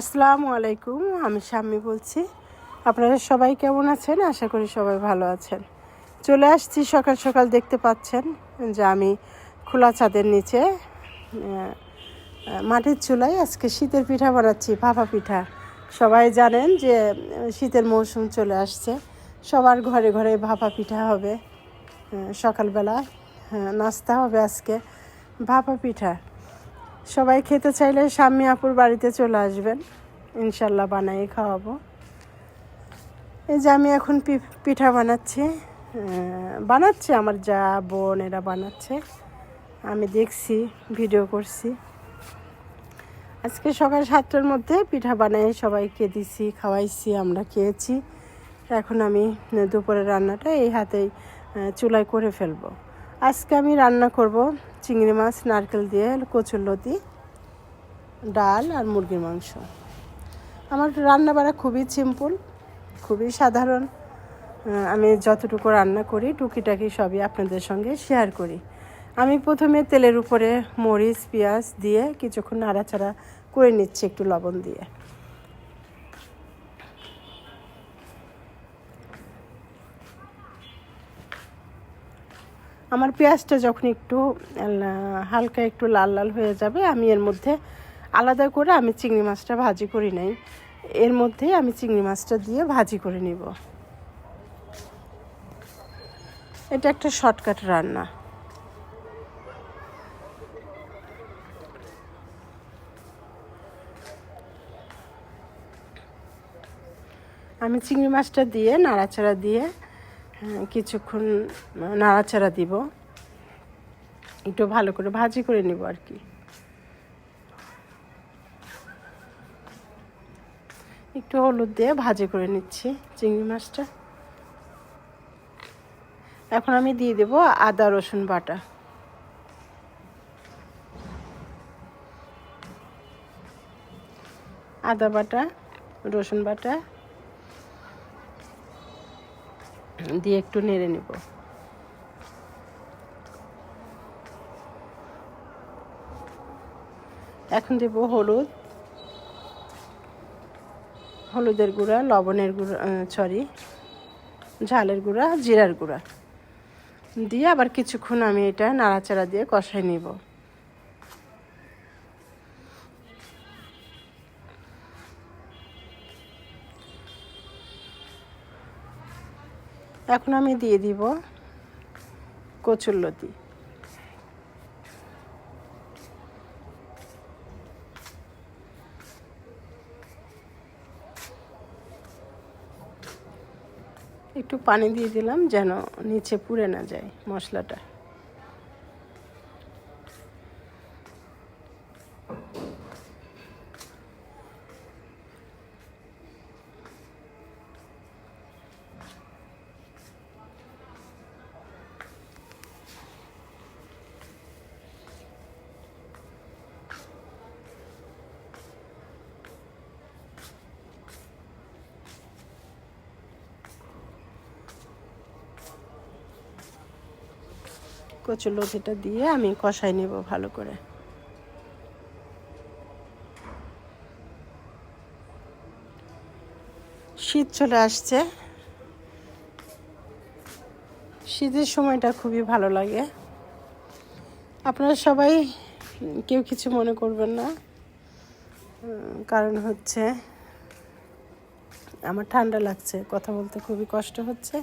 আসসালামু আলাইকুম, আমি শাম্মী বলছি। আপনারা সবাই কেমন আছেন? আশা করি সবাই ভালো আছেন। চলে আসছি, সকাল সকাল দেখতে পাচ্ছেন যে আমি খোলা ছাদের নিচে মাটির চুলায় আজকে শীতের পিঠা বানাচ্ছি, ভাপা পিঠা। সবাই জানেন যে শীতের মৌসুম চলে আসছে। সবার ঘরে ঘরে ভাপা পিঠা হবে সকালবেলা নাস্তা হবে আজকে, ভাপা পিঠা। সবাই খেতে চাইলে স্বামী আপুর বাড়িতে চলে আসবেন। ইনশাল্লাহ বানাই খাওয়াবো। এই যে আমি এখন পিঠা বানাচ্ছি। বানাচ্ছে আমার যা বোন এরা বানাচ্ছে। আমি দেখছি, ভিডিও করছি। আজকে সকাল সাতটার মধ্যে পিঠা বানাই, সবাইকে দিছি, খাওয়াইছি, আমরা খেয়েছি। এখন আমি দুপুরের রান্নাটা এই হাতেই চুলায় করে ফেলব। আজকে আমি রান্না করব চিংড়ি মাছ, নারকেল দিয়ে, কচুর লতি, ডাল আর মুরগির মাংস। আমার রান্না বাড়া খুবই সিম্পল খুবই সাধারণ। আমি যতটুকু রান্না করি, টুকিটাকি সবই আপনাদের সঙ্গে শেয়ার করি। আমি প্রথমে তেলের উপরে মরিচ, পেঁয়াজ দিয়ে কিছুক্ষণ নাড়াচাড়া করে নিচ্ছি একটু লবণ দিয়ে। আমার পেঁয়াজটা যখন একটু হালকা একটু লাল লাল হয়ে যাবে, আমি এর মধ্যে আলাদা করে আমি চিংড়ি মাছটা ভাজি করি নাই। এর মধ্যেই আমি চিংড়ি মাছটা দিয়ে ভাজি করে নিব। এটা একটা শর্টকাট রান্না। আমি চিংড়ি মাছটা দিয়ে, নাড়াচাড়া দিয়ে কিছুক্ষণ নাড়াচাড়া দিব। একটু ভালো করে ভাজি করে নিব আর কি। একটু হলুদ দিয়ে ভাজি করে নিচ্ছি চিংড়ি মাছটা। এখন আমি দিয়ে দেব আদা, রসুন বাটা। আদা বাটা, রসুন বাটা দিয়ে একটু নেড়ে নেব। এখন দেব হলুদ। হলুদের গুঁড়া, লবণের গুঁড়া সরি ঝালের গুঁড়া, জিরার গুঁড়া। দিয়ে আবার কিছুক্ষণ আমি এটা নাড়াচাড়া দিয়ে কষাই নিব। এখন আমি দিয়ে দিব কচুরলতি একটু পানি দিয়ে দিলাম যেন নিচে পুড়ে না যায় মশলাটা। কচুর লতিটা দিয়ে আমি কষাই নেব ভালো করে। শীত চলে আসছে। শীতের সময়টা খুবই ভালো লাগে। আপনারা সবাই কেউ কিছু মনে করবেন না। কারণ হচ্ছে আমার ঠান্ডা লাগছে, কথা বলতে খুবই কষ্ট হচ্ছে।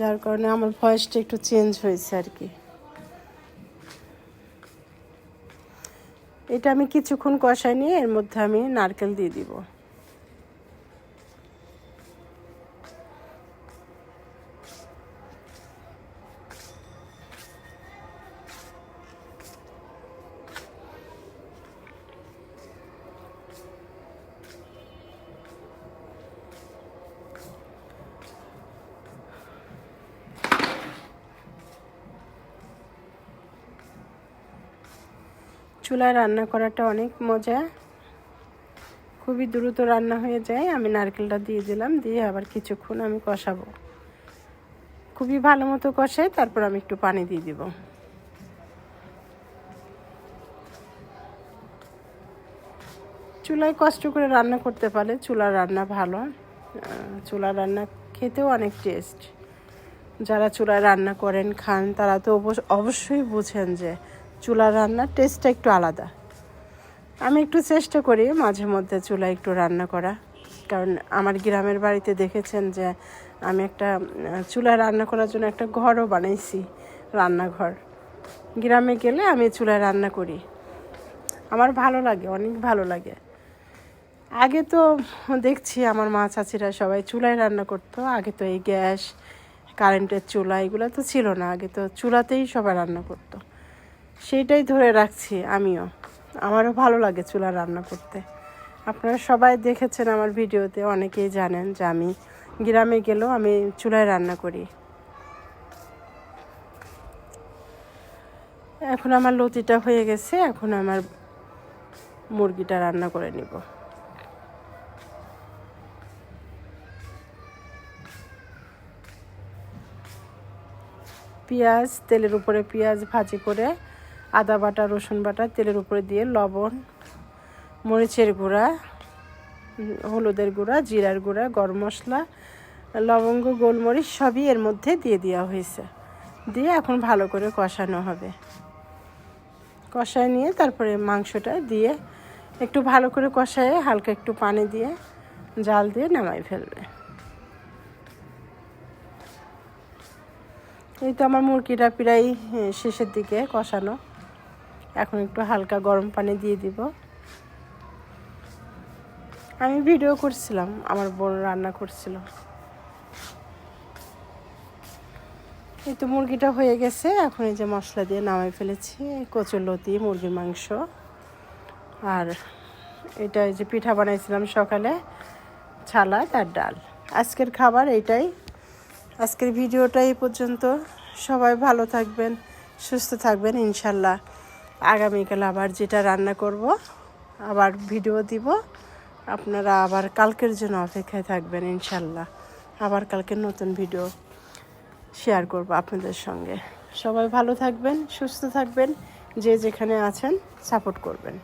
যার কারণে আমার ভয়েসটা একটু চেঞ্জ হয়েছে আর কি। এটা আমি কিছুক্ষণ কষাই নিয়ে এর মধ্যে আমি নারকেল দিয়ে দিব। চুলায় রান্না করাটা অনেক মজা। খুবই দ্রুত রান্না হয়ে যায়। আমি নারকেলটা দিয়ে দিলাম, দিয়ে আবার কিছুক্ষণ আমি কষাবো। খুবই ভালো মতো কষাই তারপর আমি একটু পানি দিয়ে দিব। চুলায় কষ্ট করে রান্না করতে পারলে চুলার রান্না ভালো। চুলার রান্না খেতেও অনেক টেস্ট। যারা চুলায় রান্না করেন, খান, তারা তো অবশ্য- অবশ্যই বুঝেন যে চুলার রান্নার টেস্টটা একটু আলাদা। আমি একটু চেষ্টা করি মাঝে মধ্যে চুলায় একটু রান্না করা। কারণ আমার গ্রামের বাড়িতে দেখেছেন যে আমি একটা চুলায় রান্না করার জন্য একটা ঘরও বানাইছি, রান্নাঘর। গ্রামে গেলে আমি চুলায় রান্না করি। আমার ভালো লাগে, অনেক ভালো লাগে। আগে তো দেখছি আমার মা চাচিরা সবাই চুলায় রান্না করতো, আগে তো এই গ্যাস, কারেন্টের চুলা এগুলো তো ছিল না। আগে তো চুলাতেই সবাই রান্না করতো। সেইটাই ধরে রাখছি আমিও। আমারও ভালো লাগে চুলা রান্না করতে। আপনারা সবাই দেখেছেন আমার ভিডিওতে, অনেকেই জানেন যে আমি গ্রামে গেলেও আমি চুলায় রান্না করি। এখন আমার লতিটা হয়ে গেছে, এখন আমার মুরগিটা রান্না করে নিব। পেঁয়াজ, তেলের উপরে পেঁয়াজ ভাজি করে আদা বাটা, রসুন বাটা, তেলের উপরে দিয়ে লবণ, মরিচের গুঁড়া, হলুদের গুঁড়া, জিরার গুঁড়া, গরম মশলা, লবঙ্গ, গোলমরিচ সবই এর মধ্যে দিয়ে দেওয়া হয়েছে। দিয়ে এখন ভালো করে কষানো হবে। কষায় নিয়ে তারপরে মাংসটা দিয়ে একটু ভালো করে কষায় হালকা একটু পানি দিয়ে জাল দিয়ে নামাই ফেলবে। এই তো আমার মুরগিটা প্রায় শেষের দিকে কষানো। এখন একটু হালকা গরম পানি দিয়ে দিব। আমি ভিডিও করছিলাম, আমার বোন রান্না করছিল। এই তো মুরগিটা হয়ে গেছে, এখন এই যে মশলা দিয়ে নামাই ফেলেছি কচুলতি মুরগির মাংস। আর এটা যে পিঠা বানাইছিলাম সকালে ছালাদ আর ডাল। আজকের খাবার এইটাই। আজকের ভিডিওটা এই পর্যন্ত। সবাই ভালো থাকবেন, সুস্থ থাকবেন, ইনশাল্লাহ। আগামীকাল আবার যেটা রান্না করব, আবার ভিডিও দিব। আপনারা আবার কালকের জন্য অপেক্ষায় থাকবেন ইনশাল্লাহ আবার কালকে নতুন ভিডিও শেয়ার করব আপনাদের সঙ্গে। সবাই ভালো থাকবেন, সুস্থ থাকবেন, যে যেখানে আছেন সাপোর্ট করবেন।